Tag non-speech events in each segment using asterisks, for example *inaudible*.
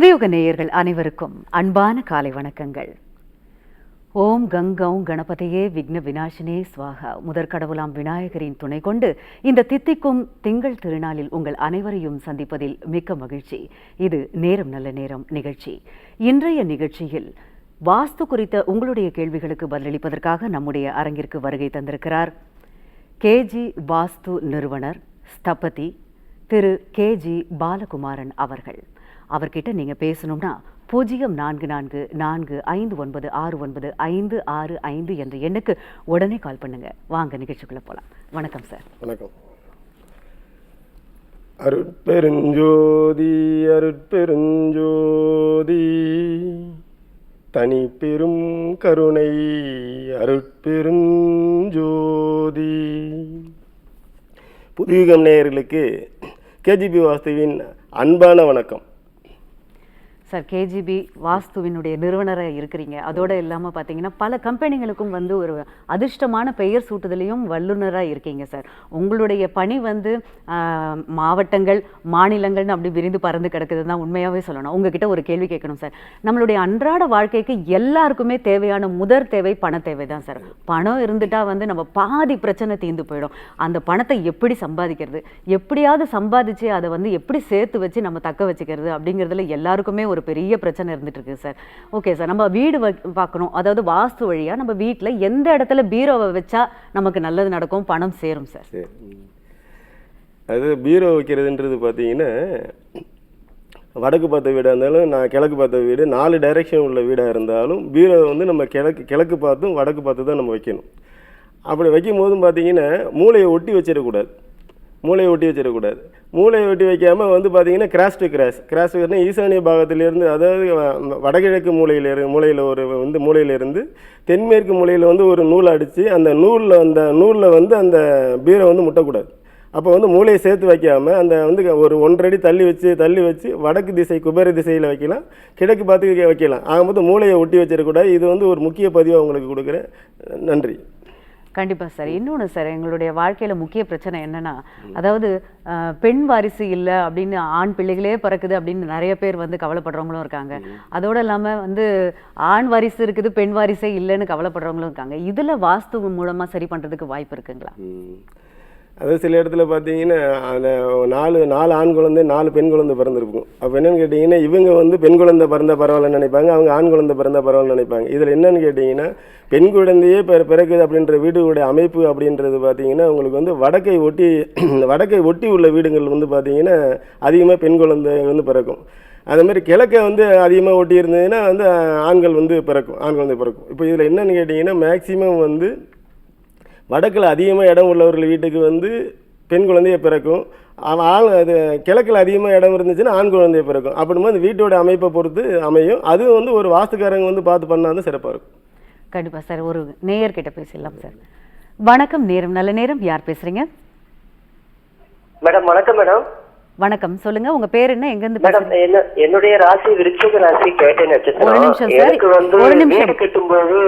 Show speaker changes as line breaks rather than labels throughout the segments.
புதியுக நேயர்கள் அனைவருக்கும் அன்பான காலை வணக்கங்கள். ஓம் கங்கம் கணபதியே விக்ன வினாசினே ஸ்வாகா முதற்கடவுளாம் விநாயகரின் துணை கொண்டு இந்த தித்திக்கும் திங்கள் திருநாளில் உங்கள் அனைவரையும் சந்திப்பதில் மிக்க மகிழ்ச்சி. இது நேரம் நல்ல நேரம் நிகழ்ச்சி. இன்றைய நிகழ்ச்சியில் வாஸ்து குறித்த உங்களுடைய கேள்விகளுக்கு பதிலளிப்பதற்காக நம்முடைய அரங்கிற்கு வருகை தந்திருக்கிறார். கேஜி வாஸ்து நிறுவனர் ஸ்தபதி திரு. கேஜி பாலகுமாரன் அவர்கள். அவர்கிட்ட நீங்கள் பேசணும்னா பூஜ்ஜியம் நான்கு நான்கு நான்கு ஐந்து ஒன்பது ஆறு ஒன்பது ஐந்து ஆறு ஐந்து என்ற எண்ணுக்கு உடனே கால் பண்ணுங்க. வாங்க நிகழ்ச்சிக்குள்ள போகலாம் வணக்கம் சார்
வணக்கம். அருட்பெருஞ்சோதி அருட்பெருஞ்சோதி தனி பெரும் கருணை அருட்பெருஞ்சோதி. புதுயுகம் நேயர்களுக்கு கேஜிபி வாஸ்துவின் அன்பான வணக்கம்.
சார் கேஜிபி வாஸ்துவினுடைய நிறுவனராக இருக்கிறீங்க. அதோடு இல்லாமல் பார்த்தீங்கன்னா பல கம்பெனிகளுக்கும் வந்து ஒரு அதிர்ஷ்டமான பெயர் சூட்டுதலையும் வல்லுநராக இருக்கீங்க சார். உங்களுடைய பணி வந்து மாவட்டங்கள் மாநிலங்கள்னு அப்படி விரிந்து பறந்து கிடக்குது தான் உண்மையாகவே சொல்லணும். உங்ககிட்ட ஒரு கேள்வி கேட்கணும் சார். நம்மளுடைய அன்றாட வாழ்க்கைக்கு எல்லாருக்குமே தேவையான முதற் தேவை பண தேவை தான் சார். பணம் இருந்துட்டா வந்து நம்ம பாதி பிரச்சனை தீர்ந்து போயிடும். அந்த பணத்தை எப்படி சம்பாதிக்கிறது? எப்படியாவது சம்பாதிச்சு அதை வந்து எப்படி சேர்த்து வச்சு நம்ம தக்க வச்சுக்கிறது? அப்படிங்கிறதுல எல்லாருக்குமே ஒரு பெரிய பிரச்சனை இருந்துட்டு இருக்கு சார். Okay sir. நம்ம வீடு பார்க்கணும் அதாவது வாஸ்து வழியா நம்ம வீட்டில் எந்த இடத்துல பீரோவை வச்சா நமக்கு நல்லது நடக்கும்? பணம் சேரும் சார்.
அது பீரோ வைக்கிறதுன்றது பார்த்தீங்கன்னா வடக்கு பார்த்த வீடாக இருந்தாலும் நான் கிழக்கு பார்த்த வீடு நாலு டைரெக்ஷன் உள்ள வீடாக இருந்தாலும் பீரோ வந்து நம்ம கிழக்கு கிழக்கு பார்த்தும் வடக்கு பார்த்து தான் நம்ம வைக்கணும். அப்படி வைக்கும் போதும் பார்த்தீங்கன்னா மூளையை ஒட்டி வச்சிடக்கூடாது. மூளையை ஒட்டி வச்சிடக்கூடாது. மூளையை ஒட்டி வைக்காமல் வந்து பார்த்தீங்கன்னா கிராஸ் டு கிராஸ் கிராஸ் ஈசானிய பாகத்திலிருந்து அதாவது வடகிழக்கு மூலையில் இரு மூலையில் ஒரு வந்து மூலையிலிருந்து தென்மேற்கு மூலையில் வந்து ஒரு நூல் அடித்து அந்த நூலில் அந்த நூலில் வந்து அந்த பீரை வந்து முட்டக்கூடாது. அப்போ வந்து மூளையை சேர்த்து வைக்காமல் அந்த வந்து ஒரு ஒன்றடி தள்ளி வச்சு தள்ளி வச்சு வடக்கு திசை குபேர திசையில் வைக்கலாம். கிழக்கு பார்த்து வைக்கலாம். ஆகும்போது மூளையை ஒட்டி வச்சிடக்கூடாது. இது வந்து ஒரு முக்கிய பதிவாக உங்களுக்கு கொடுக்குறேன். நன்றி.
கண்டிப்பா சார். இன்னொன்று சார் எங்களுடைய வாழ்க்கையில முக்கிய பிரச்சனை என்னன்னா அதாவது பெண் வாரிசு இல்லை அப்படின்னு ஆண் பிள்ளைகளே பிறக்குது அப்படின்னு நிறைய பேர் வந்து கவலைப்படுறவங்களும் இருக்காங்க. அதோட இல்லாம வந்து ஆண் வாரிசு இருக்குது பெண் வாரிசே இல்லைன்னு கவலைப்படுறவங்களும் இருக்காங்க. இதுல வாஸ்து மூலமா சரி பண்றதுக்கு வாய்ப்பு இருக்குங்களா.
அதாவது சில இடத்துல பார்த்தீங்கன்னா அந்த நாலு நாலு ஆண் குழந்தை நாலு பெண் குழந்தை பிறந்திருக்கும். அப்போ என்னென்னு கேட்டிங்கன்னா இவங்க வந்து பெண் குழந்தை பிறந்த பரவாயில்லன்னு நினைப்பாங்க அவங்க ஆண் குழந்தை பிறந்தா பரவாயில்லன்னு நினைப்பாங்க. இதில் என்னென்னு கேட்டிங்கன்னா பெண் குழந்தையே பிற பிறக்குது அப்படின்ற வீடுகளுடைய அமைப்பு அப்படின்றது பார்த்திங்கன்னா உங்களுக்கு வந்து வடக்கை ஒட்டி *clears throat* வடக்கை ஒட்டி உள்ள வீடுகள் வந்து பார்த்தீங்கன்னா அதிகமாக பெண் குழந்தை வந்து பிறக்கும். அது மாதிரி கிழக்கை வந்து அதிகமாக ஒட்டி இருந்ததுன்னா வந்து ஆண்கள் வந்து பிறக்கும் ஆண் குழந்தை பிறக்கும். இப்போ இதில் என்னன்னு கேட்டிங்கன்னா மேக்சிமம் வந்து வடக்கில் அதிகமாக இடம் உள்ளவர்கள் வீட்டுக்கு வந்து பெண் குழந்தைய பிறக்கும். ஆண் அது கிழக்கில் அதிகமாக இடம் இருந்துச்சுன்னா ஆண் குழந்தைய பிறக்கும். அப்படிங்கும்போது அந்த வீட்டோட அமைப்பை பொறுத்து அமையும். அது வந்து ஒரு வாஸ்துக்காரங்க வந்து பார்த்து பண்ணால் தான் சிறப்பாக இருக்கும்.
கண்டிப்பா சார் ஒரு நேயர்கிட்ட பேசிடலாம் சார். வணக்கம் நேரம் நல்ல நேரம். யார் பேசுறீங்க?
மேடம் வணக்கம் மேடம்.
வணக்கம். சொல்லுங்க உங்க பேர் என்ன? எங்க இருந்து
மேடம் என்னுடைய ராசி விருச்சிக ராசி கேட்டேன்
ஒரு
நட்சத்திரம்
நிமிஷம் சார்.
எனக்கு வந்து. வீடு கட்டும்போது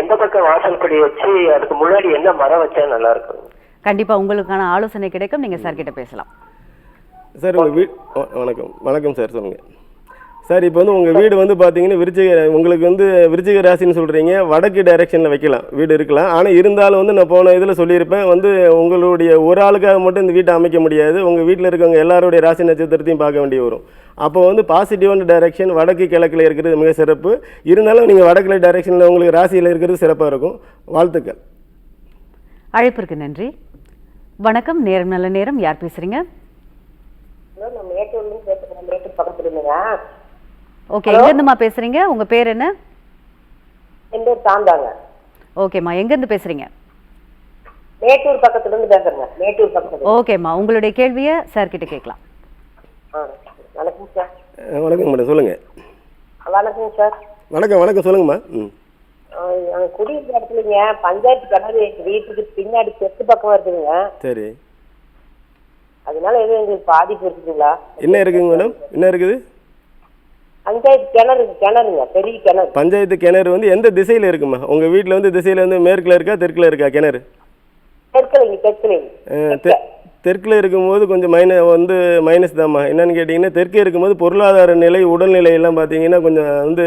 எந்த பக்கம் வாசல் படி வச்சு அதுக்கு முன்னாடி என்ன மரம் வச்சா நல்லா இருக்கும்?
கண்டிப்பா உங்களுக்கான ஆலோசனை கிடைக்கும். நீங்க சார் கிட்ட பேசலாம்.
சார் வணக்கம். வணக்கம் சார் சொல்லுங்கள் சார் இப்போ வந்து உங்கள் வீடு வந்து பார்த்தீங்கன்னா விருச்சிக உங்களுக்கு வந்து விருச்சிக ராசின்னு சொல்கிறீங்க வடக்கு டைரெக்ஷனில் வைக்கலாம். வீடு இருக்கலாம். ஆனால் இருந்தாலும் வந்து நான் போன இதில் சொல்லியிருப்பேன். வந்து உங்களுடைய ஒரு ஆளுக்காக மட்டும் இந்த வீட்டை அமைக்க முடியாது. உங்கள் வீட்டில் இருக்கவங்க எல்லாருடைய ராசி நட்சத்திரத்தையும் பார்க்க வேண்டி வரும் அப்போ வந்து பாசிட்டிவான டைரெக்ஷன் வடக்கு கிழக்கில் இருக்கிறது மிக சிறப்பு. இருந்தாலும் நீங்கள் வடக்கு டைரெக்ஷனில் உங்களுக்கு ராசியில் இருக்கிறது சிறப்பாக இருக்கும். வாழ்த்துக்கள்.
அழைப்பிற்கு நன்றி. வணக்கம். நேரம் நல்ல நேரம். யார்
நான் மேட்டூர் இருந்துங்க
ஓகே எங்க இருந்துமா பேசுறீங்க? உங்க பேர் என்ன?
என் பேர் தாந்தாங்க
ஓகேம்மா எங்க இருந்து பேசுறீங்க?
மேட்டூர் பக்கத்துல இருந்து பேசுறேங்க. மேட்டூர் பக்கத்துல.
ஓகேம்மா உங்களுடைய கேள்வியை சார் கிட்ட கேட்கலாம்
வணக்கம் சார்.
வணக்கம் மேடம் சொல்லுங்கள்
வணக்கம் சார்.
வணக்கம் வணக்கம் சொல்லுங்கம்மா. ம்.
குடியிருக்கிற இடத்துலங்க பஞ்சாயத்து கிணறு எங்க வீட்டுக்கு பின்னாடி தெற்கு பக்கம் இருக்குதுங்க.
சரி.
அதனால எதுவும் எங்களுக்கு பாதிப்பு இருக்குதுங்களா?
என்ன இருக்குங்க மேடம்? என்ன இருக்குது?
பஞ்சாயத்து கிணறு கிணறுங்க பெரிய கிணறு.
பஞ்சாயத்து கிணறு வந்து எந்த திசையில் இருக்குமா உங்கள் வீட்டில் வந்து திசையில் வந்து மேற்கில் இருக்கா தெற்கில் இருக்கா கிணறு?
தெற்குலைங்க தெற்குலைங்க.
தெற்கில் இருக்கும்போது கொஞ்சம் மைன வந்து மைனஸ் தாம்மா என்னன்னு கேட்டிங்கன்னா தெற்கே இருக்கும்போது பொருளாதார நிலை உடல்நிலை எல்லாம் பார்த்தீங்கன்னா கொஞ்சம் வந்து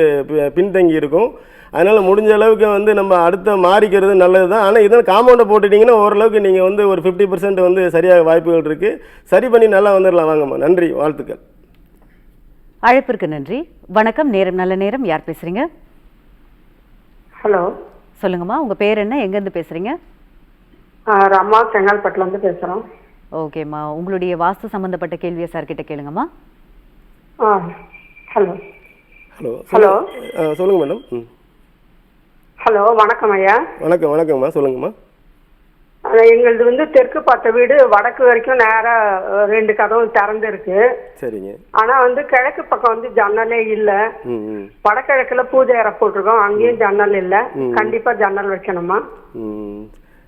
பின்தங்கி இருக்கும். அதனால் முடிஞ்ச அளவுக்கு வந்து நம்ம அடுத்த மாறிக்கிறது நல்லது தான் ஆனால் இதெல்லாம் காம்பவுண்டை போட்டுட்டிங்கன்னா ஓரளவுக்கு நீங்கள் வந்து ஒரு ஃபிஃப்டி பர்சன்ட் வந்து சரியாக வாய்ப்புகள் இருக்குது சரி பண்ணி நல்லா வந்துடலாம் வாங்கம்மா. நன்றி. வாழ்த்துக்கள்.
அழைப்பிற்கு நன்றி. வணக்கம். நேரம் நல்ல நேரம். யார் பேசுறீங்க?
ஹலோ.
சொல்லுங்கம்மா. உங்க பேர் என்ன? எங்கேருந்து பேசுறீங்க?
ரமா செங்கல்பட்டுல இருந்து பேசுறோம்.
ஓகேம்மா. உங்களுடைய வாஸ்து சம்பந்தப்பட்ட கேள்வியை சார் கிட்ட கேளுங்கம்மா.
ஆ ஹலோ.
ஹலோ.
ஹலோ.
சொல்லுங்கள் மேடம்.
ஹலோ வணக்கம் ஐயா.
வணக்கம் வணக்கம்மா. சொல்லுங்கம்மா.
எங்களுது வந்து தெற்கு பார்த்த வீடு வடக்கு வரைக்கும் நேரா ரெண்டு கதவும் திறந்து இருக்கு
சரிங்க.
ஆனா வந்து கிழக்கு பக்கம் வந்து ஜன்னலே இல்ல. வடகிழக்குல பூஜை அறை போட்டிருக்கோம். அங்கேயும் ஜன்னல் இல்ல. கண்டிப்பா ஜன்னல் வைக்கணுமா?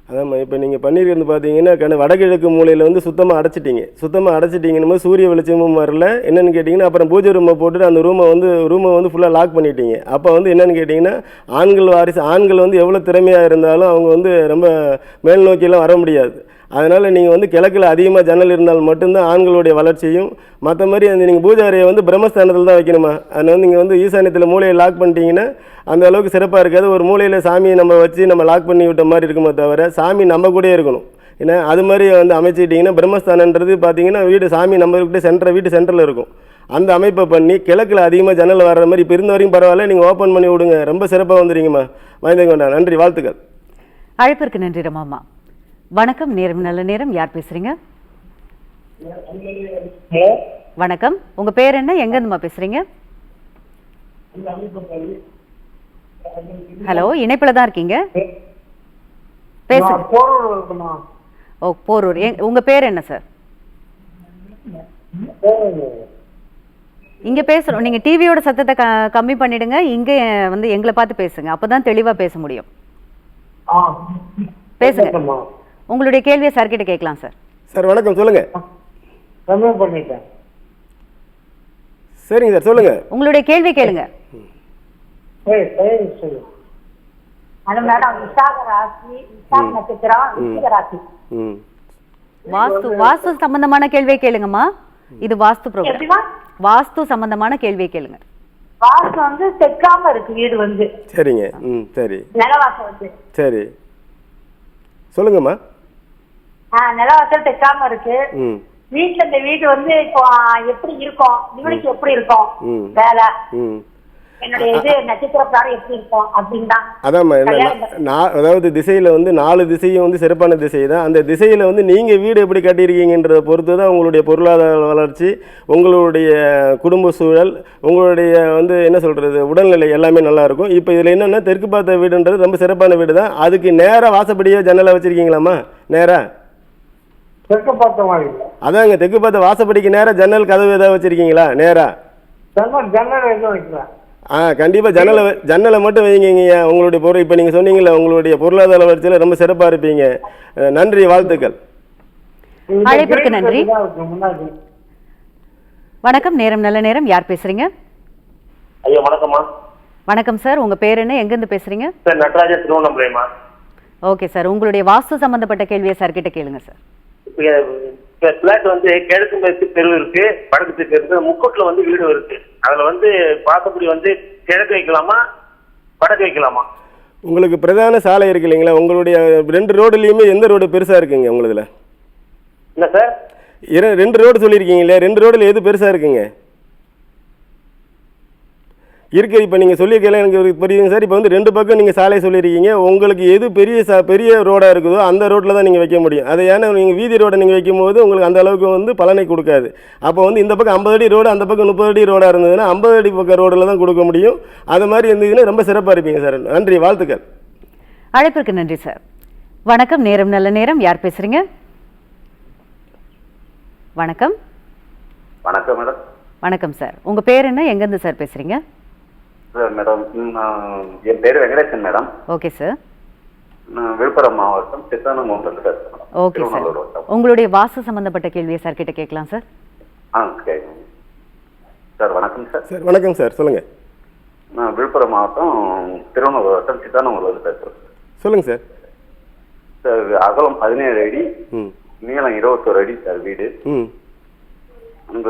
அதாம்மா இப்போ நீங்கள் பண்ணியிருக்கிறது பார்த்தீங்கன்னா கண்ண வடகிழக்கு மூலையில் வந்து சுத்தமாக அடைச்சிட்டிங்க. சுத்தமாக அடைச்சிட்டிங்கன்னு போது சூரிய வெளிச்சமும் வரல. என்னென்னு கேட்டிங்கன்னா அப்புறம் பூஜை ரூமை போட்டுட்டு அந்த ரூமை வந்து ரூமை வந்து ஃபுல்லாக லாக் பண்ணிட்டீங்க. அப்போ வந்து என்னென்னு கேட்டிங்கன்னா ஆண்கள் வாரிசு ஆண்கள் வந்து எவ்வளோ திறமையாக இருந்தாலும் அவங்க வந்து ரொம்ப மேல் நோக்கியெல்லாம் வர முடியாது. அதனால் நீங்கள் வந்து கிழக்கில் அதிகமாக ஜன்னல் இருந்தால் மட்டும்தான் ஆண்களுடைய வளர்ச்சியும் மற்ற மாதிரி அந்த நீங்கள் பூஜை அறையை வந்து பிரம்மஸ்தானத்தில் தான் வைக்கணுமா? அதனால் வந்து நீங்கள் வந்து ஈசானியத்தில் மூலையை லாக் பண்ணிட்டீங்கன்னா அந்த அளவுக்கு சிறப்பாக இருக்காது. ஒரு மூலையில் சாமியை நம்ம வச்சு நம்ம லாக் பண்ணி விட்ட மாதிரி இருக்குமே தவிர சாமி நம்ம கூட இருக்கணும். ஏன்னா அது மாதிரி வந்து அமைச்சிட்டிங்கன்னா பிரம்மஸ்தானன்றது பார்த்தீங்கன்னா வீடு சாமி நம்ம சென்டர் வீட்டு சென்டரில் இருக்கும். அந்த அமைப்பை பண்ணி கிழக்கில் அதிகமாக ஜன்னல் வர்ற மாதிரி இப்போ இருந்த வரைக்கும் பரவாயில்ல நீங்கள் ஓப்பன் பண்ணி விடுங்க. ரொம்ப சிறப்பாக வந்துடுங்கம்மா மயந்தங்க நன்றி. வாழ்த்துக்கள்.
அழைப்பிற்கு நன்றி ரமாம்மா. வணக்கம் நேரம் நல்ல நேரம். யார் பேசுறீங்க? வணக்கம். உங்க பேர் என்ன? எங்கேருந்துமா பேசுறீங்க? ஹலோ இணைப்புல தான் இருக்கீங்க? பேசுங்க ஓ போரூர். உங்க பேர் என்ன சார்? இங்க பேசுறோம். நீங்க டிவியோட சத்தத்தை கம்மி பண்ணிடுங்க. இங்க வந்து எங்களை பார்த்து பேசுங்க. அப்பதான் தெளிவா பேச முடியும். பேசுங்க. உங்களுடைய கேள்வியை சார் கிட்ட கேட்கலாம் சார்
சார் வணக்கம்
பண்ணிட்டேன்
சரிங்க சார் சொல்லுங்கள்
உங்களுடைய கேள்வி கேளுங்க. வாஸ்து வாஸ்து சம்பந்தமான கேள்வியை கேளுங்கம்மா. இது வாஸ்து ப்ரோக்ராம் வாஸ்து சம்பந்தமான கேள்வியை கேளுங்க.
வாசம் வந்து தெற்காம இருக்கு வீடு வந்து.
சரிங்க ம் சரி.
நிலவாசல் வந்து.
சரி. சொல்லுங்கம்மா.
ஆஹ் நிலவாசல் தெற்காம இருக்கு. வீட்டுல இந்த வீடு வந்து இப்போ எப்படி இருக்கும்? இவனுக்கு எப்படி இருக்கும். வேலை.
அதாவது திசையில் வந்து நாலு திசையும் வந்து சிறப்பான திசை தான். அந்த திசையில் வந்து நீங்கள் வீடு எப்படி கட்டியிருக்கீங்கன்றத பொறுத்து தான் உங்களுடைய பொருளாதார வளர்ச்சி உங்களுடைய குடும்ப சூழல் உங்களுடைய வந்து என்ன சொல்கிறது உடல்நிலை எல்லாமே நல்லா இருக்கும். இப்போ இதில் என்னென்னா தெற்கு பார்த்த வீடுன்றது ரொம்ப சிறப்பான வீடு தான் அதுக்கு நேராக வாசப்படியே ஜன்னலை வச்சுருக்கீங்களாம்மா? நேராக
தெற்கு பார்த்த மாதிரி
அதாங்க தெற்கு பார்த்த வாசப்படிக்கு நேராக ஜன்னல் கதவு ஏதாவது வச்சுருக்கீங்களா? நேராக
ஜன்னல் ஜன்னல் எங்க வைக்கிறேன்
ஆ கண்டிப்பாக ஜன்னலை ஜன்னலை மட்டும் வைங்கய்யா. உங்களுடைய பொருள் இப்போ நீங்கள் சொன்னீங்கல்ல உங்களுடைய பொருளாதார வளர்ச்சியில் ரொம்ப சிறப்பாக இருப்பீங்க. நன்றி வாழ்த்துக்கள்.
அழைப்பிற்கு நன்றி. வணக்கம் நேரம் நல்ல நேரம். யார் பேசுறீங்க?
ஐயா வணக்கம்மா.
வணக்கம் சார். உங்க பேர் என்ன? எங்கேருந்து பேசுறீங்க?
சார் நடராஜன் திருவண்ணாமலைமா
ஓகே சார். உங்களுடைய வாஸ்து சம்பந்தப்பட்ட கேள்வியை சார் கிட்ட கேளுங்க சார்.
பிளாட் வந்து கிழக்கு மேற்கு தெரு இருக்கு வடக்கு தெற்கு இருக்கு முக்கூட்டில் வந்து வீடு இருக்கு. அதுல வந்து பார்த்தபடி வந்து கிழக்கு வைக்கலாமா வடக்கு வைக்கலாமா?
உங்களுக்கு பிரதான சாலை இருக்கு இல்லைங்களா? உங்களுடைய ரெண்டு ரோடுலேயுமே எந்த ரோடு பெருசாக இருக்குங்க உங்களுதுல?
என்ன சார்?
ரெண்டு ரோடு சொல்லியிருக்கீங்களே ரெண்டு ரோடில் எது பெருசாக இருக்குங்க? இருக்கு இப்போ நீங்கள் சொல்லியிருக்கல எனக்கு ஒரு புரியுதுங்க சார் இப்போ வந்து ரெண்டு பக்கம் நீங்கள் சாலை சொல்லியிருக்கீங்க. உங்களுக்கு எது பெரிய சா பெரிய ரோடாக இருக்குதோ அந்த ரோட்டில் தான் நீங்கள் வைக்க முடியும். அதை ஏன்னா நீங்கள் வீதி ரோடை நீங்கள் வைக்கும் போது உங்களுக்கு அந்த அளவுக்கு வந்து பலனை கொடுக்காது. அப்போ வந்து இந்த பக்கம் ஐம்பது அடி ரோடு அந்த பக்கம் முப்பது அடி ரோடாக இருந்ததுன்னா ஐம்பது அடி பக்கம் ரோடில் தான் கொடுக்க முடியும். அது மாதிரி இருந்ததுன்னா ரொம்ப சிறப்பாக இருப்பீங்க சார். நன்றி வாழ்த்துக்கள்.
அழைப்பிற்கு நன்றி சார். வணக்கம் நேரம் நல்ல நேரம். யார் பேசுறீங்க? வணக்கம்.
வணக்கம் மேடம்.
வணக்கம் சார். உங்க பேர் என்ன? எங்கேருந்து சார் பேசுறீங்க?
சார் மேடம் நான் என் பேர் வெங்கடேசன் மேடம்.
Okay sir.
நான் விழுப்புரம் மாவட்டம் பேசுகிறேன் மேடம்.
Okay sir. உங்களுடைய வாஸ்து சம்பந்தப்பட்ட கேள்வியை சார் கிட்ட கேட்கலாம் சார்.
ஆ கேட்குங்க சார் வணக்கம் சார்.
சார் வணக்கம் சார். சொல்லுங்கள்
நான் விழுப்புரம் மாவட்டம் திருவண்ணாமலை வட்டம் பேசுகிறேன்
சொல்லுங்கள் சார்.
சார். அகலம் பதினேழு அடி
ம்.
நீளம் இருபத்தோரு அடி சார் வீடு.
ம்.
அங்க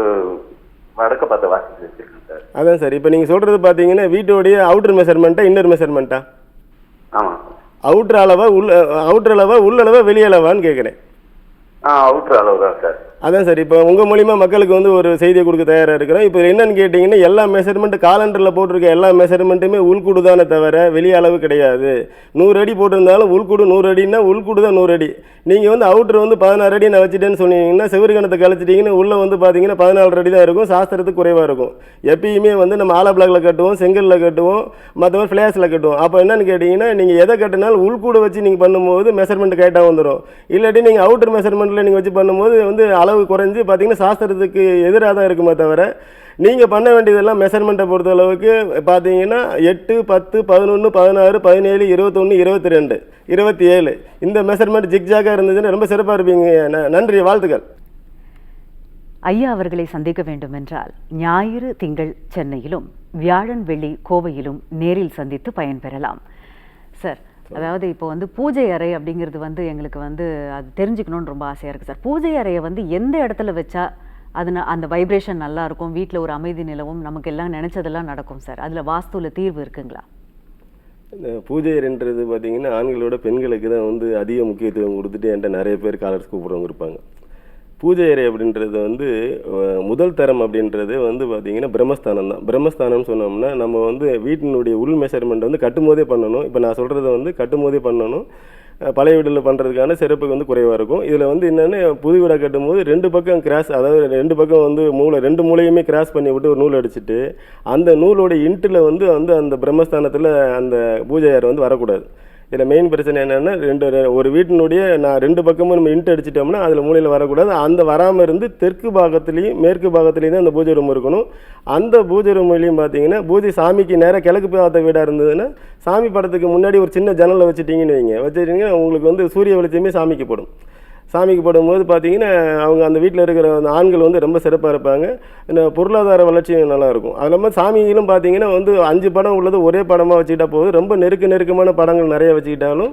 வடக்க பார்த்த வாசி வச்சிருக்கேன் சார்.
அதான் சார் இப்போ நீங்கள் சொல்கிறது பார்த்தீங்கன்னா வீட்டோடைய அவுட்டர் மெஷர்மெண்ட்டா இன்னர் மெஷர்மெண்ட்டா
ஆமாம் சார்.
அவுட்டர் அளவா உள்ள அவுட்டர் அளவா உள்ளளவா வெளியளவான்னு கேட்குறேன்
ஆ அவுட்ரு அளவு தான் சார்.
அதான் சார் இப்போ உங்கள் மூலிமா மக்களுக்கு வந்து ஒரு செய்தியை கொடுக்க தயாராக இருக்கிறோம். இப்போ என்னென்னு கேட்டிங்கன்னா எல்லா மெஷர்மெண்ட் காலண்டரில் போட்டிருக்க எல்லா மெஷர்மெண்ட்டுமே உள்கூடு தானே தவிர வெளி அளவு கிடையாது. நூறு அடி போட்டிருந்தாலும் உள்கூடு நூறு அடின்னா உள்கூடு தான் நூறு அடி. நீங்கள் வந்து அவுட்ரு வந்து பதினாறு அடி நான் வச்சுட்டேன்னு சொன்னீங்கன்னா செவ்வறு கணத்தை கழிச்சிட்டிங்கன்னா உள்ளே வந்து பார்த்தீங்கன்னா பதினாலு அடி தான் இருக்கும். சாஸ்திரத்துக்கு குறைவாக இருக்கும். எப்பயுமே வந்து நம்ம ஆலா பிளாக்ல கட்டுவோம் செங்கலில் கட்டுவோம் மற்ற ஃப்ளேஷில் கட்டுவோம். அப்போ என்னென்னு கேட்டிங்கன்னா நீங்கள் எதை கட்டினாலும் உள்கூட வச்சு நீங்கள் பண்ணும்போது மெஷர்மெண்ட் கரெக்டாக வந்துடும் இல்லாட்டி நீங்கள் அவுட்டர் மெஷர்மெண்ட்டில் நீங்கள் வச்சு பண்ணும்போது வந்து அளவு குறைஞ்சு பார்த்தீங்கன்னா சாஸ்திரத்துக்கு எதிராக தான் இருக்குமே தவிர நீங்கள் பண்ண வேண்டியதெல்லாம் மெஷர்மெண்ட்டை பொறுத்த அளவுக்கு பார்த்தீங்கன்னா எட்டு பத்து பதினொன்று பதினாறு பதினேழு இருபத்தொன்று இருபத்தி ரெண்டு இருபத்தி ஏழு இந்த மெஷர்மெண்ட் ஜிக்ஜாக்காக இருந்ததுன்னு ரொம்ப சிறப்பாக இருப்பீங்க. நன்றி வாழ்த்துக்கள்.
ஐயா அவர்களை சந்திக்க வேண்டும் என்றால் ஞாயிறு திங்கள் சென்னையிலும் வியாழன் வெள்ளி கோவையிலும் நேரில் சந்தித்து பயன்பெறலாம். சார் அதாவது இப்போ வந்து பூஜை அறை அப்படிங்கிறது வந்து எங்களுக்கு வந்து அது தெரிஞ்சுக்கணும்னு ரொம்ப ஆசையாக இருக்குது சார். பூஜை அறையை வந்து எந்த இடத்துல வச்சா அது அந்த வைப்ரேஷன் நல்லா இருக்கும் வீட்டில் ஒரு அமைதி நிலவும் நமக்கு எல்லாம் நினைச்சதெல்லாம் நடக்கும் சார். அதில் வாஸ்துல தீர்வு இருக்குங்களா?
இந்த பூஜை அறைன்றது பார்த்தீங்கன்னா ஆண்களோட பெண்களுக்கு தான் வந்து அதிக முக்கியத்துவம் கொடுத்துட்டு என்கிட்ட நிறைய பேர் காலர்ஸ் கூப்பிட்றவங்க இருப்பாங்க. பூஜை அறை அப்படின்றது வந்து முதல் தரம் அப்படின்றது வந்து பார்த்திங்கன்னா பிரம்மஸ்தானம் தான். பிரம்மஸ்தானம்னு சொன்னோம்னா நம்ம வந்து வீட்டினுடைய உள் மெஷர்மெண்ட் வந்து கட்டும்போதே பண்ணணும். இப்போ நான் சொல்கிறத வந்து கட்டும்போதே பண்ணணும். பழைய வீட்டில் பண்ணுறதுக்கான சிறப்பு வந்து குறைவாக இருக்கும். இதில் வந்து என்னென்னு புது வீடாக கட்டும்போது ரெண்டு பக்கம் கிராஸ் அதாவது ரெண்டு பக்கம் வந்து மூளை ரெண்டு மூலையுமே கிராஸ் பண்ணி விட்டு ஒரு நூல் அடிச்சுட்டு அந்த நூலோட இன்ட்டில் வந்து வந்து அந்த பிரம்மஸ்தானத்தில் அந்த பூஜை வந்து வரக்கூடாது. இதில் மெயின் பிரச்சனை என்னென்னா ரெண்டு ஒரு வீட்டினுடைய நான் ரெண்டு பக்கமும் நம்ம இன்ட் அடிச்சிட்டோம்னா அதில் மூலையில் வரக்கூடாது. அந்த வராமல் இருந்து தெற்கு பாகத்துலேயும் மேற்கு பாகத்துலேயும் தான் அந்த பூஜை ரூம் இருக்கணும். அந்த பூஜை ரூம்லேயும் பார்த்தீங்கன்னா பூஜை சாமிக்கு நேராக கிழக்கு பார்த்த வீடாக இருந்ததுன்னா சாமி படத்துக்கு முன்னாடி ஒரு சின்ன ஜன்னலை வச்சுட்டிங்கன்னு வைங்க. வச்சுட்டிங்கன்னா உங்களுக்கு வந்து சூரிய வெளிச்சமே சாமிக்கு போடும். சாமிக்கு போடும்போது பார்த்தீங்கன்னா அவங்க அந்த வீட்டில் இருக்கிற அந்த ஆண்கள் வந்து ரொம்ப சிறப்பாக இருப்பாங்க. இந்த பொருளாதார வளர்ச்சியும் நல்லா இருக்கும். அது இல்லாமல் சாமிகளும் பார்த்தீங்கன்னா வந்து அஞ்சு படம் உள்ளது ஒரே படமாக வச்சுக்கிட்டா போதும். ரொம்ப நெருக்க நெருக்கமான படங்கள் நிறைய வச்சுக்கிட்டாலும்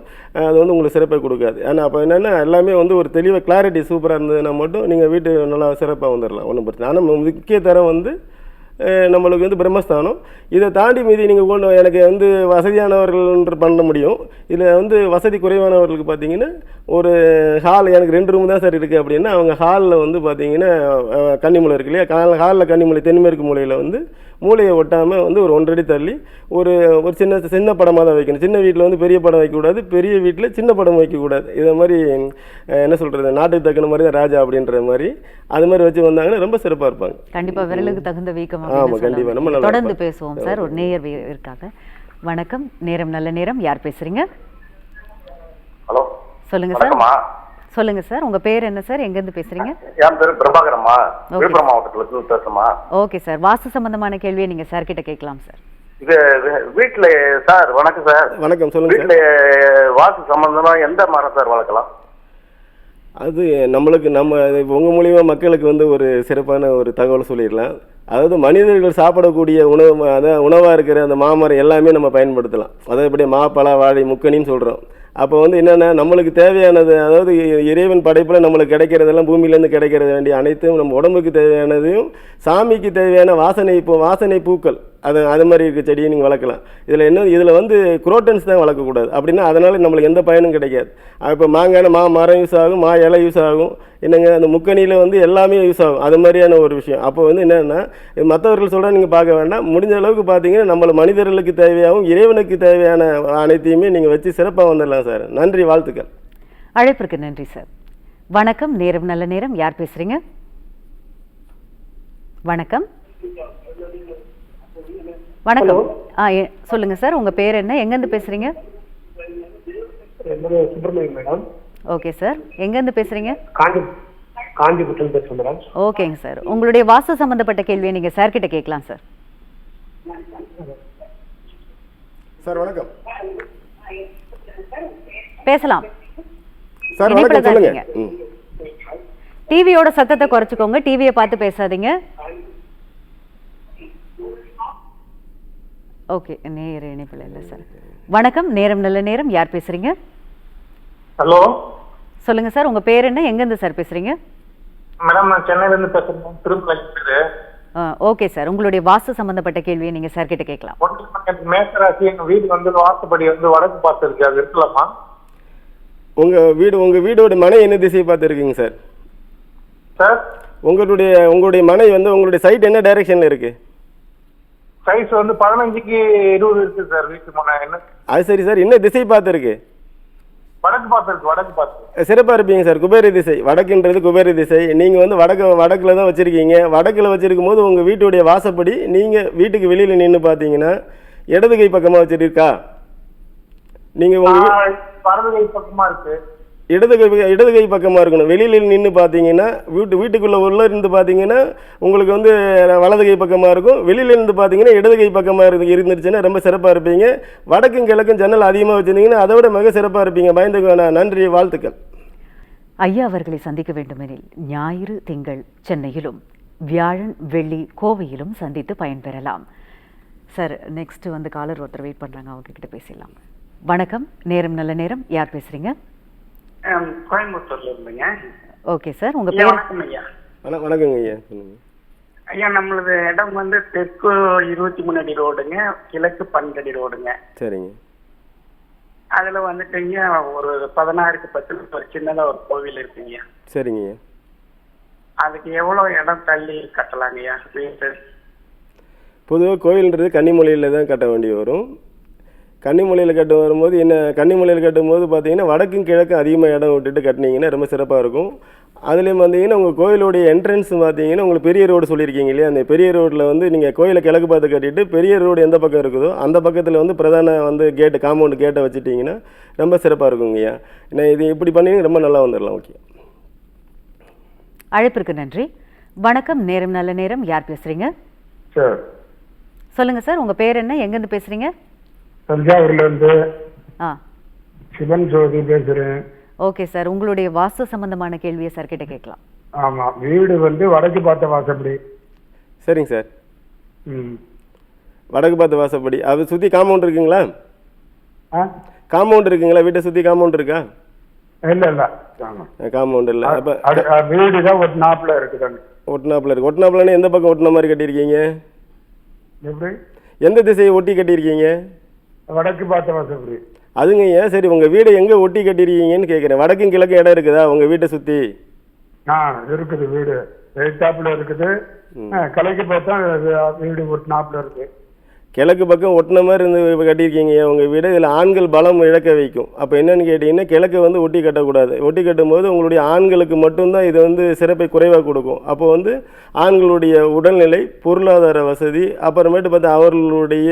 அது வந்து உங்களுக்கு சிறப்பை கொடுக்காது. ஆனால் அப்போ என்னென்னா எல்லாமே வந்து ஒரு தெளிவாக கிளாரிட்டி சூப்பராக இருந்ததுன்னா மட்டும் நீங்கள் வீட்டு நல்லா சிறப்பாக வந்துடலாம் ஒன்றும் பிரச்சனை ஆனால் முக்கிய தரம் வந்து நம்மளுக்கு வந்து பிரம்மஸ்தானம். இதை தாண்டி மீதி நீங்கள் கொண்டு எனக்கு வந்து வசதியானவர்கள் என்று பண்ண முடியும். இதில் வந்து வசதி குறைவானவர்களுக்கு பார்த்தீங்கன்னா ஒரு ஹால் எனக்கு ரெண்டு ரூம் தான் சார் இருக்குது அப்படின்னா அவங்க ஹாலில் வந்து பார்த்தீங்கன்னா கன்னிமலை இருக்கு இல்லையா? ஹாலில் கன்னிமலை தென்மேற்கு மூலையில் வந்து மூளையை ஒட்டாமல் வந்து ஒரு ஒன்றடி தள்ளி ஒரு ஒரு சின்ன சின்ன படமாக தான் வைக்கணும். சின்ன வீட்டில் வந்து பெரிய படம் வைக்கக்கூடாது பெரிய வீட்டில் சின்ன படம் வைக்கக்கூடாது. இதை மாதிரி என்ன சொல்கிறது நாட்டுக்கு தக்கன மாதிரி தான் ராஜா அப்படின்ற மாதிரி அது மாதிரி வச்சு வந்தாங்கன்னா ரொம்ப சிறப்பாக இருப்பாங்க.
கண்டிப்பா விரலுக்கு தகுந்த வீக்கம்
ஆமா,
அப்படின்னு சொல்ல
கண்டிப்பா. ரொம்ப
முடியும்.
நல்லா
தொடர்ந்து. பேசுவோம் சார். ஒரு நேயர் இருக்காங்க வணக்கம். நேரம் நல்ல நேரம். யார் பேசுறீங்க?
ஹலோ.
சொல்லுங்க சார். சொல்லுங்க சார். உங்க பேர் என்ன சார்? எங்க இருந்து பேசுறீங்க?
என் பேரு பிரபாகரம்மா. விழுப்புரம் மாவட்டத்துல இருந்து பேசுறேம்மா.
Okay sir. வாஸ்து சம்பந்தமான கேள்வியை நீங்க சார் கிட்ட கேட்கலாம் சார்.
இது வீட்டுல சார் வணக்கம் சார்.
வணக்கம் சொல்லுங்கள் சார்.
வீட்டுல வாஸ்து சம்பந்தமா எந்த மரம் சார் வளர்க்கலாம்?
அது நம்மளுக்கு நம்ம உங்கள் மூலியமாக மக்களுக்கு வந்து ஒரு சிறப்பான ஒரு தகவல் சொல்லிடலாம். அதாவது மனிதர்கள் சாப்பிடக்கூடிய உணவு அதான் உணவாக இருக்கிற அந்த மாமரம் எல்லாமே நம்ம பயன்படுத்தலாம். அதாவது இப்படி மா பலா வாழை முக்கணின்னு சொல்கிறோம் அப்போ வந்து என்னென்னா நம்மளுக்கு தேவையானது அதாவது இ- இறைவன் படைப்பில் நம்மளுக்கு கிடைக்கிறதெல்லாம் பூமியிலேருந்து கிடைக்கிறது வேண்டிய அனைத்தும் நம்ம உடம்புக்கு தேவையானதையும் சாமிக்கு தேவையான வாசனை இப்போ வாசனை பூக்கள். அது அது மாதிரி இருக்க செடியை நீங்கள் வளர்க்கலாம். இதில் என்ன இதில் வந்து குரோட்டன்ஸ் தான் வளர்க்கக்கூடாது. அப்படின்னா அதனால் நம்மளுக்கு எந்த பயனும் கிடைக்காது. இப்போ மாங்கான மா மரம் யூஸ் ஆகும் மா இலை யூஸ் ஆகும். என்னங்க அந்த முக்கணியில் வந்து எல்லாமே யூஸ் ஆகும். அது மாதிரியான ஒரு விஷயம். அப்போ வந்து என்னென்னா மற்றவர்கள் சொல்கிற நீங்கள் பார்க்க வேண்டாம். முடிஞ்ச அளவுக்கு பார்த்தீங்கன்னா நம்மள மனிதர்களுக்கு தேவையாகவும் இறைவனுக்கு தேவையான அனைத்தையுமே நீங்கள் வச்சு சிறப்பாக வந்துடலாம் சார். நன்றி வாழ்த்துக்கள்.
அழைப்பிற்கு நன்றி சார். வணக்கம். நேரம் நல்ல நேரம். யார் பேசுகிறீங்க வணக்கம். வணக்கம். ஆ சொல்லுங்க சார் உங்க பேர் என்ன? எங்க இருந்து பேசுறீங்க
மேடம்.
Okay sir. எங்க இருந்து பேசுறீங்க?
காஞ்சி காஞ்சிபுரத்தில் பேசுகிறேன் மேடம்.
ஓகேங்க சார். உங்களுடைய வாஸ்து சம்பந்தப்பட்ட கேள்வியை நீங்க சார் கிட்ட கேட்கலாம் சார்.
சார் வணக்கம்.
பேசலாம்.
சார் வணக்கம். ம்.
டிவியோட சத்தத்தை குறைச்சிக்கோங்க. டிவியை பார்த்து பேசாதீங்க. ஓகே நேர இணைப்பில் இல்லை சார். வணக்கம் நேரம் நல்ல நேரம். யார் பேசுறீங்க?
ஹலோ?
சொல்லுங்க சார் உங்க பேர் என்ன? எங்கேருந்து சார் பேசுறீங்க?
மேடம் நான் சென்னையில இருந்து பேசுறேன் திரும்ப
ஓகே சார். உங்களுடைய வாஸ்து சம்பந்தப்பட்ட கேள்வியை நீங்க சார் கிட்ட கேட்கலாம்.
மேசராசி எங்க வீடு வந்து வாசப்படி வந்து வடக்கு பார்த்து இருக்கு அது இருக்கலாமா
உங்கள் வீடு உங்கள் வீடோட மனை என்ன திசையை பார்த்து இருக்குங்க சார்?
சார்?
உங்களுடைய உங்களுடைய மனை வந்து உங்களுடைய சைட் என்ன டைரெக்ஷனில் இருக்குது
சைஸ் வந்து பதினஞ்சுக்கு இருபது இருக்கு சார் வீட்டு மனை என்ன?
அது சரி சார் என்ன திசை பார்த்து இருக்கு
வடக்கு பார்த்து இருக்கு வடக்கு பார்த்து
சிறப்பாக இருப்பீங்க சார் குபேர திசை. வடக்குன்றது குபேர திசை. நீங்கள் வந்து வடக்கு வடக்கில் தான் வச்சுருக்கீங்க. வடக்கில் வச்சிருக்கும் போது உங்கள் வீட்டுடைய வாசப்படி நீங்கள் வீட்டுக்கு வெளியில் நின்று பார்த்தீங்கன்னா இடது கை பக்கமாக வச்சிருக்கா? நீங்கள் உங்கள்
வலது கை பக்கமா இருக்கு.
இடது கை இடது கை பக்கமாக இருக்கணும். வெளியில் நின்று பார்த்தீங்கன்னா வீட்டு வீட்டுக்குள்ளே உள்ள இருந்து பார்த்தீங்கன்னா உங்களுக்கு வந்து வலது கை பக்கமாக இருக்கும். வெளியில இருந்து பார்த்தீங்கன்னா இடது கை பக்கமாக இருந்து இருந்துருச்சுன்னா ரொம்ப சிறப்பாக இருப்பீங்க. வடக்கும் கிழக்கும் ஜன்னல் அதிகமாக வச்சுருந்தீங்கன்னா அதை விட மிக சிறப்பாக இருப்பீங்க. பயந்துக்க நன்றி வாழ்த்துக்கள்.
ஐயா அவர்களை சந்திக்க வேண்டுமெனில் ஞாயிறு திங்கள் சென்னையிலும் வியாழன் வெள்ளி கோவையிலும் சந்தித்து பயன்பெறலாம். சார் நெக்ஸ்ட் வந்து காலர் ஒருத்தர் வெயிட் பண்ணுறாங்க அவங்க கிட்ட பேசிடலாம். வணக்கம். நேரம் நல்ல நேரம். யார் பேசுறீங்க?
கோயம்புத்தூர்ல இருந்துங்க.
ஓகே சார் உங்க பேர்?
வணக்கம் ஐயா.
வண வணக்கங்க ஐயா சொல்லுங்கள்
ஐயா நம்மளது இடம் வந்து தெற்கு இருபத்தி மூணு அடி ரோடுங்க கிழக்கு பன்னெண்டு அடி ரோடுங்க.
சரிங்க.
அதுல வந்துட்டுங்க ஒரு பதினாறுக்கு பத்து ஒரு சின்னதா ஒரு கோவில் இருக்குங்க
சரிங்க
அதுக்கு எவ்வளவு இடம் தள்ளி கட்டலாங்கய்யா வீட்டு
பொதுவாக கோயில்ன்றது கன்னிமொழியில் தான் கட்ட வேண்டி வரும். கன்னிமொழியில் கட்ட வரும்போது என்ன கன்னிமொழியில் கட்டும்போது பார்த்தீங்கன்னா வடக்கும் கிழக்கும் அதிகமாக இடம் விட்டுட்டு கட்டினீங்கன்னா ரொம்ப சிறப்பாக இருக்கும். அதுலேயும் பார்த்தீங்கன்னா உங்கள் கோயிலுடைய என்ட்ரன்ஸ் பார்த்தீங்கன்னா உங்களுக்கு பெரிய ரோடு சொல்லியிருக்கீங்க இல்லையா? அந்த பெரிய ரோட்டில் வந்து நீங்கள் கோயிலை கிழக்கு பார்த்து கட்டிட்டு பெரிய ரோடு எந்த பக்கம் இருக்குதோ அந்த பக்கத்தில் வந்து பிரதான வந்து கேட்டு காம்பவுண்டு கேட்டை வச்சுட்டிங்கன்னா ரொம்ப சிறப்பாக இருக்குங்கய்யா ஏன்னா இது இப்படி பண்ணி ரொம்ப நல்லா வந்துடலாம் ஓகே
அழைப்பிற்கு நன்றி. வணக்கம். நேரம் நல்ல நேரம். யார் பேசுறீங்க?
சார்
சொல்லுங்க சார் உங்க பேர் என்ன? எங்கேருந்து பேசுறீங்க?
தஞ்சாவூர்ல இருந்து
ஆ.
சிவன் ஜோதி பேசுறேன்.
ஓகே சார் உங்களுடைய வாஸ்து சம்பந்தமான கேள்வியை சார் கிட்ட கேட்கலாம்.
ஆமா வீடு வந்து வடக்கு பார்த்த வாசப்படி.
சரிங்க சார்.
ம்.
வடக்கு பார்த்து வாசப்படி. அது சுற்றி காம்பவுண்ட் இருக்குங்களா?
ஆ?
காம்பவுண்ட் இருக்குங்களா? வீட்டை சுற்றி காம்பவுண்ட் இருக்கா?
இல்ல இல்ல. ஆமா.
காம்பவுண்ட் இல்லை. அப்போ
வீடு தான் ஒரு நாப்புல இருக்குதாங்க
ஒட்டினாப்புல இருக்கு. ஒட்டினாப்புலன்னு எந்த பக்கம் ஒட்டின மாதிரி கட்டியிருக்கீங்க?
எப்படி?
எந்த திசையை ஒட்டி கட்டியிருக்கீங்க?
வடக்கு பார்த்த வாசப்படி
அதுங்க ஏன் சரி உங்கள் வீடை எங்கே ஒட்டி கட்டியிருக்கீங்கன்னு கேட்குறேன் வடக்கும் கிழக்கும் இடம் இருக்குதா? உங்கள் வீட்டை சுற்றி
ஆ இருக்குது வீடு. எழுத்தாப்புல இருக்குது. கிழக்கு பார்த்தா வீடு ஒரு நாப்புல இருக்கு.
கிழக்கு பக்கம் ஒட்டின மாதிரி இருந்து கட்டியிருக்கீங்க. உங்கள் வீடு இதில் ஆண்கள் பலம் இழக்க வைக்கும். அப்போ என்னன்னு கேட்டிங்கன்னா கிழக்கு வந்து ஒட்டி கட்டக்கூடாது. ஒட்டி கட்டும்போது உங்களுடைய ஆண்களுக்கு மட்டும்தான் இது வந்து சிறப்பை குறைவாக கொடுக்கும். அப்போ வந்து ஆண்களுடைய உடல்நிலை பொருளாதார வசதி அப்புறமேட்டு பார்த்தா அவர்களுடைய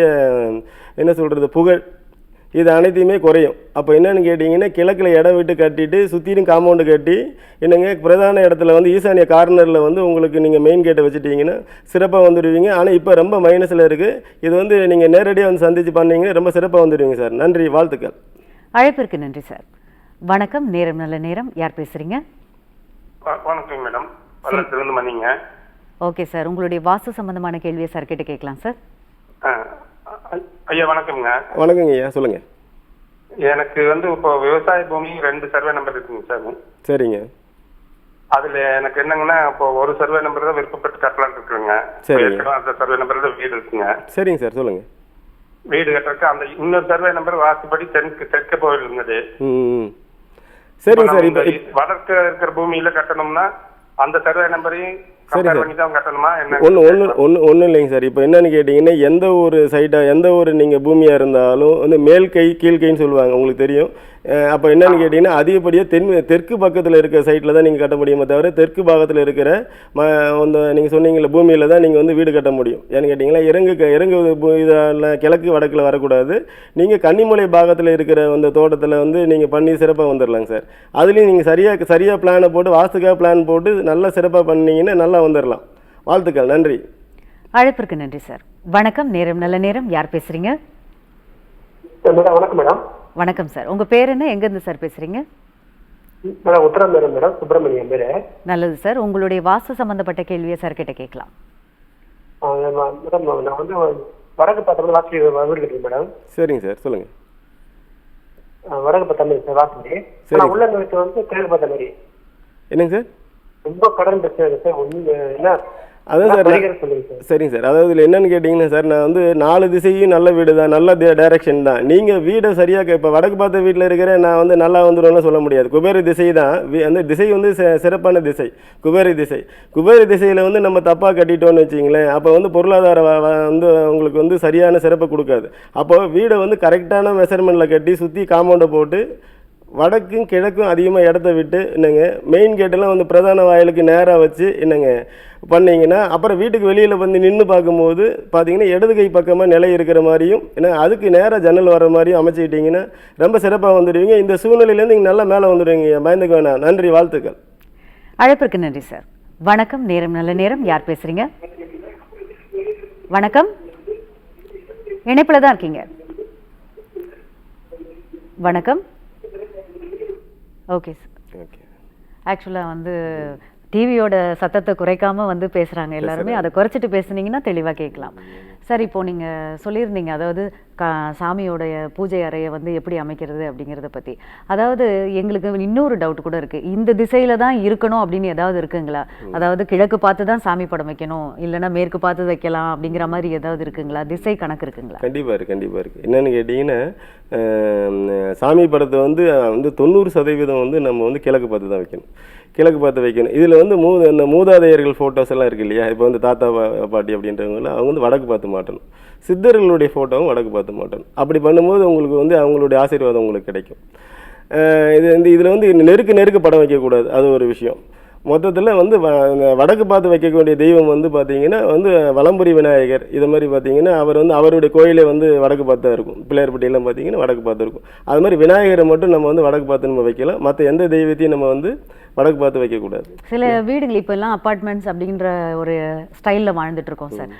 என்ன சொல்கிறது புகழ். இது அனைத்தையுமே குறையும். அப்போ என்னன்னு கேட்டிங்கன்னா கிழக்கில் இடம் விட்டு கட்டிட்டு சுற்றிலும் காம்பவுண்டு கட்டி என்னங்க பிரதான இடத்துல வந்து ஈசானிய கார்னரில் வந்து உங்களுக்கு நீங்கள் மெயின் கேட்டை வச்சுட்டீங்கன்னா சிறப்பாக வந்துடுவீங்க. ஆனால் இப்போ ரொம்ப மைனஸில் இருக்குது இது வந்து நீங்கள் நேரடியாக வந்து சந்திச்சு பண்ணீங்கன்னா ரொம்ப சிறப்பாக வந்துடுவீங்க சார். நன்றி வாழ்த்துக்கள்.
அழைப்பிற்கு நன்றி சார். வணக்கம். நேரம் நல்ல நேரம். யார் பேசுறீங்க?
வணக்கம் மேடம். மணிங்க.
Okay sir. உங்களுடைய வாஸ்து சம்பந்தமான கேள்வியை சார் கிட்ட கேட்கலாம் சார்.
ஐயா வணக்கம்ங்க.
வணக்கங்க ஐயா சொல்லுங்கள்
எனக்கு வந்து இப்போ விவசாய பூமி ரெண்டு சர்வே நம்பர் இருக்குங்க சார்.
சரிங்க.
அதுல எனக்கு என்னங்கன்னா இப்போ ஒரு சர்வே நம்பர் தான் விருப்பப்பட்டு கட்டலாம்னு இருக்குங்க.
சரிங்க.
அந்த சர்வே நம்பர் தான் வீடு இருக்குங்க.
சரிங்க சார் சொல்லுங்கள்
வீடு கட்டுறதுக்கு அந்த இன்னொரு சர்வே நம்பர் வாசிப்படி தெற்கு தெற்க இருந்தது.
சரிங்க சார்
வடக்கு இருக்கிற பூமியில கட்டணும்னா அந்த சர்வே நம்பரையும்
சரி சார். ஒன்று ஒன்று ஒன்று ஒன்றும் இல்லைங்க சார். இப்போ என்னன்னு கேட்டிங்கன்னா எந்த ஒரு சைட்டாக எந்த ஒரு நீங்கள் பூமியாக இருந்தாலும் வந்து மேல் கை கீழ் கைன்னு சொல்லுவாங்க உங்களுக்கு தெரியும். அப்போ என்னன்னு கேட்டிங்கன்னா அதிகப்படியாக தென் தெற்கு பக்கத்தில் இருக்கிற சைட்டில் தான் நீங்கள் கட்ட முடியுமே தவிர தெற்கு பாகத்தில் இருக்கிற ம அந்த நீங்கள் சொன்னீங்கல்ல பூமியில் தான் நீங்கள் வந்து வீடு கட்ட முடியும். ஏன்னு கேட்டிங்கன்னா இறங்கு க- இறங்கு இதில் கிழக்கு வடக்கில் வரக்கூடாது. நீங்கள் கன்னிமலை பாகத்தில் இருக்கிற அந்த தோட்டத்தில் வந்து நீங்கள் பண்ணி சிறப்பாக வந்துடலாங்க சார். அதுலேயும் நீங்கள் சரியாக சரியாக பிளானை போட்டு வாஸ்துக்காக பிளான் போட்டு நல்லா சிறப்பாக பண்ணீங்கன்னா நல்லா வந்துடலாம். வாழ்த்துக்கள் நன்றி.
அழைப்பிற்கு நன்றி சார். வணக்கம் நேரம் நல்ல நேரம். யார் பேசுறீங்க?
மேடம் வணக்கம் மேடம்.
வணக்கம் சார். உங்க பேர் என்ன? எங்கேருந்து சார் பேசுறீங்க?
மேடம் உத்தரம் மேடம் சுப்பிரமணியம் பேரு.
நல்லது சார். உங்களுடைய வாஸ்து சம்பந்தப்பட்ட கேள்வியை சார் கிட்ட கேட்கலாம்
மேடம் நான் வந்து வடக்கு பார்த்தோம்னா வாசி வீடு மேடம்.
சரிங்க சார். சொல்லுங்கள்
அஹ், வடக்கு பார்த்த மாதிரி சார். ஆனா உள்ள வீட்டு வந்து கிழக்கு பார்த்த மாதிரி.
என்னங்க சார்?
ரொம்ப கடன் பிரச்சனை சார். என்ன?
அதான் சார் சரிங்க சார். அதாவது இதில் என்னன்னு கேட்டிங்கன்னா சார் நான் வந்து நாலு திசையும் நல்ல வீடு தான் நல்ல டைரக்ஷன் தான். நீங்கள் வீடை சரியாக இப்போ வடக்கு பார்த்த வீட்டில் இருக்கிற நான் வந்து நல்லா வந்துடும்னு சொல்ல முடியாது. குபேர திசை தான். அந்த திசை வந்து சிறப்பான திசை. குபேர திசை. குபேர திசையில் வந்து நம்ம தப்பாக கட்டிட்டோம்னு வச்சிங்களேன் அப்போ வந்து பொருளாதார வந்து உங்களுக்கு வந்து சரியான சிறப்பை கொடுக்காது. அப்போ வீடை வந்து கரெக்டான மெஷர்மெண்ட்டில் கட்டி சுற்றி காம்பவுண்டை போட்டு வடக்கும் கிழக்கும் அதிகமாக இடத்த விட்டு என்னங்க மெயின் கேட்டெல்லாம் வந்து பிரதான வாயிலுக்கு நேராக வச்சு என்னங்க பண்ணிங்கன்னா அப்புறம் வீட்டுக்கு வெளியில் வந்து நின்று பார்க்கும்போது பார்த்தீங்கன்னா இடது கை பக்கமாக நிலை இருக்கிற மாதிரியும் ஏன்னா அதுக்கு நேராக ஜன்னல் வர மாதிரியும் அமைச்சுக்கிட்டிங்கன்னா ரொம்ப சிறப்பாக வந்துடுவீங்க. இந்த சூழ்நிலையிலேருந்து நீங்கள் நல்லா மேலே வந்துடுவீங்க. பயந்துக்க வேணாம். நன்றி வாழ்த்துக்கள்.
அழைப்பிற்கு நன்றி சார். வணக்கம். நேரம் நல்ல நேரம். யார் பேசுகிறீங்க வணக்கம். இணைப்பில் தான் இருக்கீங்க. வணக்கம். ஓகே சார்
ஓகே
ஆக்சுவலாக வந்து டிவியோட சத்தத்தை குறைக்காம வந்து பேசுகிறாங்க எல்லாருமே. அதை குறைச்சிட்டு பேசுனீங்கன்னா தெளிவாக கேட்கலாம். சார் இப்போ நீங்கள் சொல்லியிருந்தீங்க. அதாவது கா சாமியோடைய பூஜை அறையை வந்து எப்படி அமைக்கிறது அப்படிங்கிறத பற்றி அதாவது எங்களுக்கு இன்னொரு டவுட் கூட இருக்குது இந்த திசையில தான் இருக்கணும் அப்படின்னு ஏதாவது இருக்குங்களா? அதாவது கிழக்கு பார்த்து தான் சாமி படம் வைக்கணும். இல்லைன்னா மேற்கு பார்த்து வைக்கலாம் அப்படிங்கிற மாதிரி ஏதாவது இருக்குங்களா? திசை கணக்கு இருக்குங்களா?
கண்டிப்பாக இருக்குது கண்டிப்பாக இருக்குது என்னென்னு கேட்டிங்கன்னா சாமி படத்தை வந்து வந்து தொண்ணூறு சதவீதம் வந்து நம்ம வந்து கிழக்கு பார்த்து தான் வைக்கணும். கிழக்கு பார்த்து வைக்கணும். இதில் வந்து மூ இந்த மூதாதையர்கள் ஃபோட்டோஸ் எல்லாம் இருக்கு இல்லையா? இப்போ வந்து தாத்தா பாட்டி அப்படின்றவங்களாம் அவங்க வந்து வடக்கு பார்த்து மாட்டணும். சித்தர்களுடைய ஃபோட்டோவும் வடக்கு பார்த்து மாட்டணும். அப்படி பண்ணும்போது உங்களுக்கு வந்து அவங்களுடைய ஆசீர்வாதம் உங்களுக்கு கிடைக்கும். இது வந்து இதில் வந்து நெருக்க நெருக்க படம் வைக்கக்கூடாது. அது ஒரு விஷயம். மொத்தத்தில் வந்து வ- வடக்கு பார்த்து வைக்கக்கூடிய தெய்வம் வந்து பார்த்தீங்கன்னா வந்து வலம்புரி விநாயகர். இது மாதிரி பார்த்தீங்கன்னா அவர் வந்து அவருடைய கோயிலே வந்து வடக்கு பார்த்து இருக்கும். பிள்ளையார்பட்டியெல்லாம் பார்த்தீங்கன்னா வடக்கு பார்த்து இருக்கும். அது மாதிரி விநாயகரை மட்டும் நம்ம வந்து வடக்கு பார்த்து நம்ம வைக்கலாம். மற்ற எந்த தெய்வத்தையும் நம்ம வந்து வடக்கு பார்த்து வைக்கக்கூடாது
சில வீடுகள் இப்போ எல்லாம் அப்பார்ட்மெண்ட்ஸ் அப்படின்ற ஒரு ஸ்டைலில் வாழ்ந்துட்டு இருக்கோம் சார்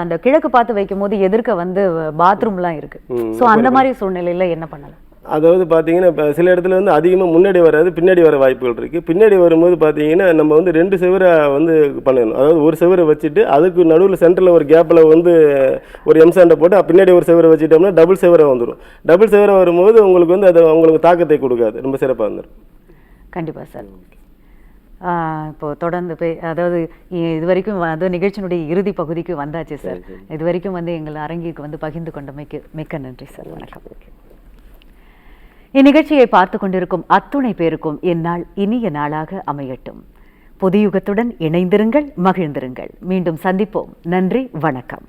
அந்த கிழக்கு பார்த்து வைக்கும் போது எதிர்க்க வந்து பாத்ரூம்லாம் இருக்கு.
ம்,
ஸோ அந்த மாதிரி சூழ்நிலையில என்ன பண்ணலாம்?
அதாவது பார்த்தீங்கன்னா இப்போ சில இடத்துல வந்து அதிகமாக முன்னாடி வராது பின்னாடி வர வாய்ப்புகள் இருக்குது பின்னாடி வரும்போது பார்த்தீங்கன்னா நம்ம வந்து ரெண்டு செவரை வந்து பண்ணணும். அதாவது ஒரு செவரை வச்சுட்டு அதுக்கு நடுவில் சென்டரில் ஒரு கேப்பில் வந்து ஒரு எம்சாண்டை போட்டு பின்னாடி ஒரு செவரை வச்சுட்டோம்னா டபுள் செவரை வந்துடும் டபுள் செவரை வரும்போது உங்களுக்கு வந்து அது உங்களுக்கு தாக்கத்தை கொடுக்காது. ரொம்ப சிறப்பாக வந்துடும்
கண்டிப்பா சார். ஆஹ் இப்போ தொடர்ந்து போய் அதாவது இது வரைக்கும் அதாவது நிகழ்ச்சியினுடைய இறுதி பகுதிக்கு வந்தாச்சு சார். இது வரைக்கும் வந்து எங்கள் அரங்கிற்கு வந்து பகிர்ந்து கொண்டமைக்கு மிக்க நன்றி சார். வணக்கம். இந்நிகழ்ச்சியை பார்த்து கொண்டிருக்கும் அத்துணை பேருக்கும் இந்நாள் இனிய நாளாக அமையட்டும். புதியுகத்துடன் இணைந்திருங்கள் மகிழ்ந்திருங்கள். மீண்டும் சந்திப்போம். நன்றி வணக்கம்.